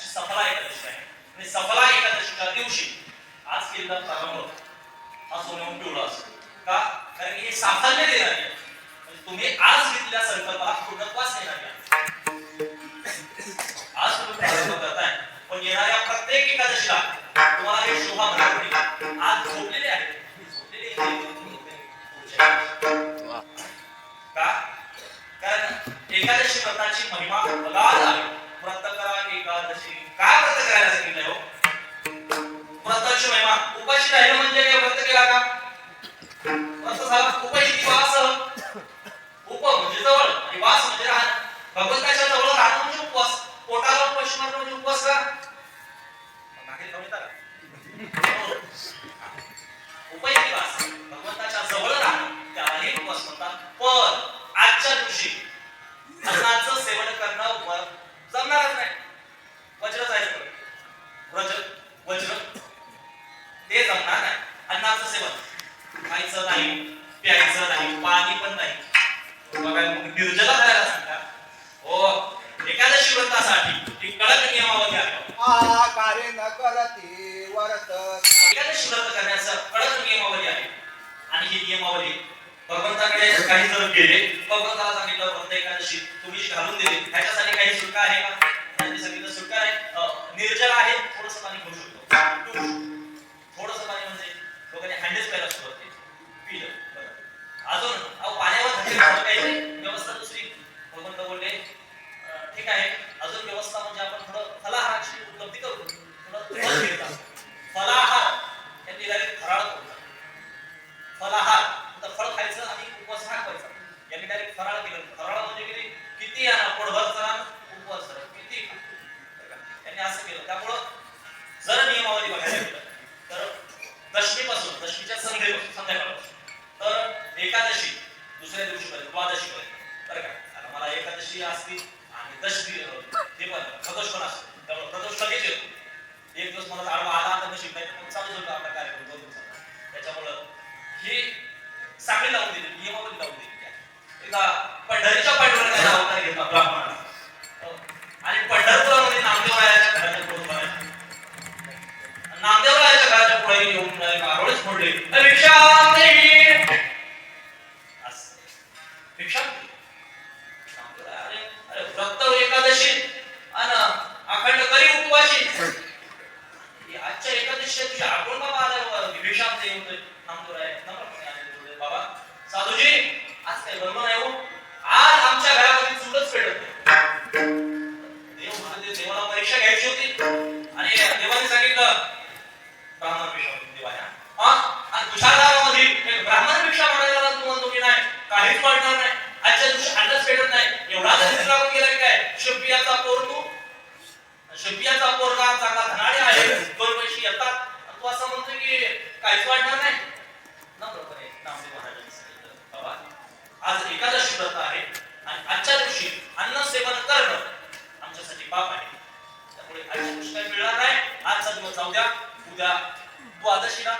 अशी सफला एकादशी आहे. आणि सफला एकादशीच्या दिवशी आज केलेला प्रारंभ हा सोन्याहून पिवळा असतो. का? कारण की हे साफल्य देणार. आहे म्हणजे तुम्ही आज घेतलेल्या संकल्पाला पूर्णत्वास येणार आहे आज तुम्ही प्रारंभ करताय. पण येणाऱ्या प्रत्येक एकादशीला तुम्हाला हे शोभा मिळाली आज झोपलेले आहे झोपलेले का? कारण एकादशी व्रताची महिमा अगाध आहे. करायला सांगितलंय हो व्रताची महिमा उपाशी राहिलं म्हणजे काय? व्रत केला का? व्रत झालं. उपाशी कार्य न करते वरत शुद्ध व्रत करण्याचं कडक नियमावली आहे. आणि ही नियमावली भगवंताकडे काही जर गेले भगवंताला सांगितलं भक्त एकादशी तुम्ही घालून दिले. ह्याच्यासाठी काही सुटका आहे का? त्यांनी सांगितलं सुटका आहे निर्जल आहे. थोडस पाणी घेऊ शकतो. थोडस पाणी म्हणजे लोकांनी हँडीच करायला सुरुवात केली. पिलं अजून पाण्यावर काही व्यवस्था दुसरी डायरेक्ट फराळ केलं. फराळ म्हणजे किती? किती आणा? पोटभर करा उपवास करा किती? त्यांनी असं केलं. त्यामुळं जर नियमावली बघायला गेलं तर दशमीपासून दशमीच्या संध्येपासून संध्याकाळपासून तर एकादशी दुसऱ्या दिवशीपर्यंत द्वादशीपर्यंत. बरं का? आता मला एकादशी असती आणि दशमी हे पण प्रदोष पण असतो. त्यामुळे प्रदोष लगेच येतो. एक दिवस मला आडवा आला आता नशीब नाही तर चालू होतो आपला कार्यक्रम दोन दिवसाचा त्याच्यामुळं ही साखळी लावून दिली नियमावली लावून दिली पंढरीच्या पाठीवर अवतार घेतला ब्राह्मण आणि पंढरपुरामध्ये नामदेवरायाच्या घराच्या पुढे नामदेव राहिला. नामदेवरायाच्या घराच्या पुढे येऊन आरोळीच फोडले. रिक्षा परीक्षा घ्यायची होती. आणि देवाने सांगितलं ब्राह्मणपेक्षा देवाया देवा आणि तुझ्या एक ब्राह्मणपेक्षा म्हणायला तू म्हणतो की नाही. काहीच पडणार नाही. आजच्या दिवशी अन्नच भेटत नाही. एवढा जरी लागून गेला की काय? शब्बियाचा पोर तू. शब्बियाचा पोरगा चांगला धनाडे आहे. दोन पैसे येतात. तू असं म्हणतो की काहीच वाढणार नाही. नम्रपणे नामदेव महाराजांनी सांगितलं बाबा आज एकादशी व्रत आहे आणि आजच्या दिवशी अन्न सेवन करणं आमच्यासाठी पाप आहे त्यामुळे काही मिळणार नाही. आजचा दिवस जाऊ द्या. उद्या द्वादशीला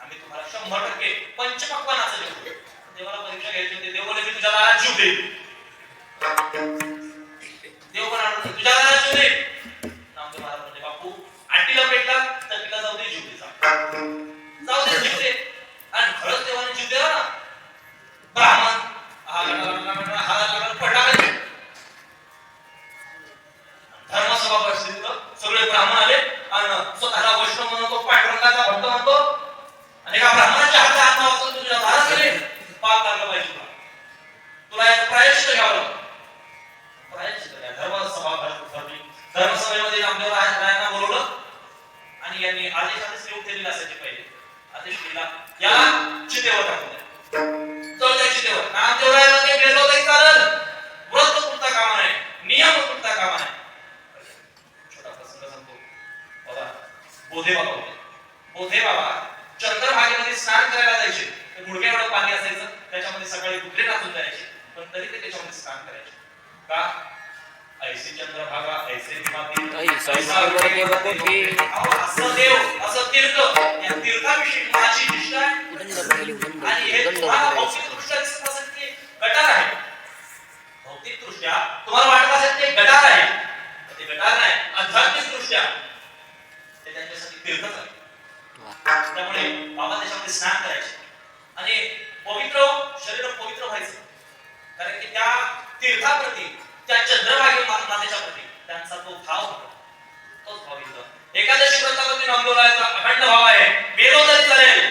आम्ही तुम्हाला शंभर टक्के पंचपक्वानाचं देऊ. देवाला परीक्षा घ्यायची होती. देवाला मी तुझ्या जीव देईल आणि आदेश आदेश नियुक्त केलेला असायचे पहिले. आदेश दिला या चितेवर टाकून त्या चितेवर. गेलो तरी चालेल व्रत पुरता कामा नाही नियम पुरता कामा नाही छोटा प्रसंग सांगतो. बोधे बाबा होते. बोधे बाबा चंद्रभागेमध्ये स्नान करायला जायचे. ते पाणी असायचं. त्याच्यामध्ये सकाळी कुठले टाकून जायचे. पण तरी ते त्याच्यामध्ये स्नान करायचे. का? ऐसे चंद्रभागा ऐसे माती ऐसा देव कोटी. अहो, असं देव असं तीर्थ या तीर्थाविषयी माझी निष्ठा आहे. आणि हे तुम्हाला भौतिकदृष्ट्या दिसत असेल की गटार आहे. भौतिकदृष्ट्या तुम्हाला वाटत असेल ते गटार आहे. ते गटार नाही आध्यात्मिक दृष्ट्या. ते त्यांच्यासाठी तीर्थच आहे. त्यामुळे बाबा त्याच्यामध्ये स्नान करायचे. आणि पवित्र शरीर पवित्र व्हायचं. कारण की त्या तीर्थाप्रती त्या चंद्रभागी मातेच्या प्रती त्यांचा तो भाव होता. तोच भाव इथं. एकादशी व्रतामध्ये नोंदवलायचा अखंड भाव आहे. मेलो तरी चालेल.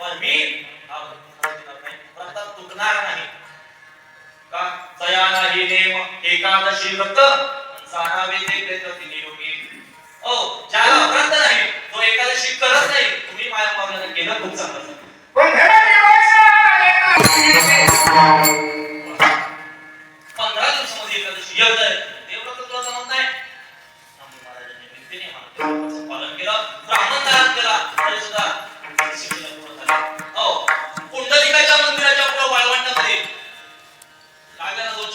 पण मी हा व्रत व्रतात तुटणार नाही. का? जया नाही नेम एकादशी व्रत जाणावे ते प्रेतती निरोगी ओ ज्याला व्रत नाही तो एकादशी करत नाही तुम्ही माझ्या मागण्याने केलं खूप चांगलं. ब्राह्मण तयार केला तरी सुद्धा शिक्षेला पूर्ण झाले. हो कुंडलिकाच्या मंदिराच्या पुढे वाळवंटामध्ये लागल्याला दोन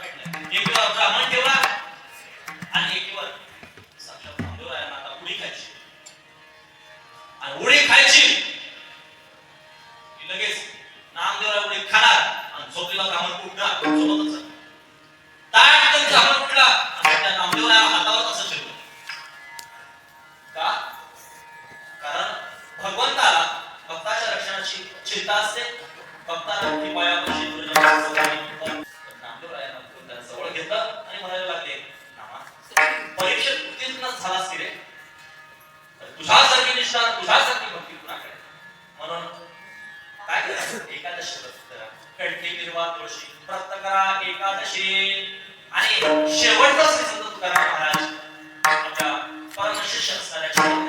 भेटले ब्राह्मण ठेवला आणि एकीवर साक्षात नामदेवरायांना आता उडी खायची. आणि उडी कणके तुळशी व्रत करा एकादशी. आणि शेवटचा श्री संत तुकाराम महाराज आपल्या परमशिष्य असणाऱ्या